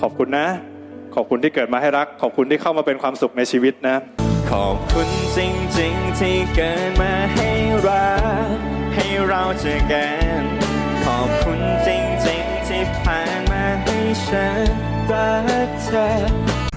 ขอบคุณนะ ขอบคุณที่เกิดมาให้รัก ขอบคุณที่เข้ามาเป็นความสุขในชีวิตนะ ขอบคุณจริงๆที่เกิดมาให้รัก ให้เราเจอกัน ขอบคุณจริงๆที่ผ่านมาให้ฉันรักเธอ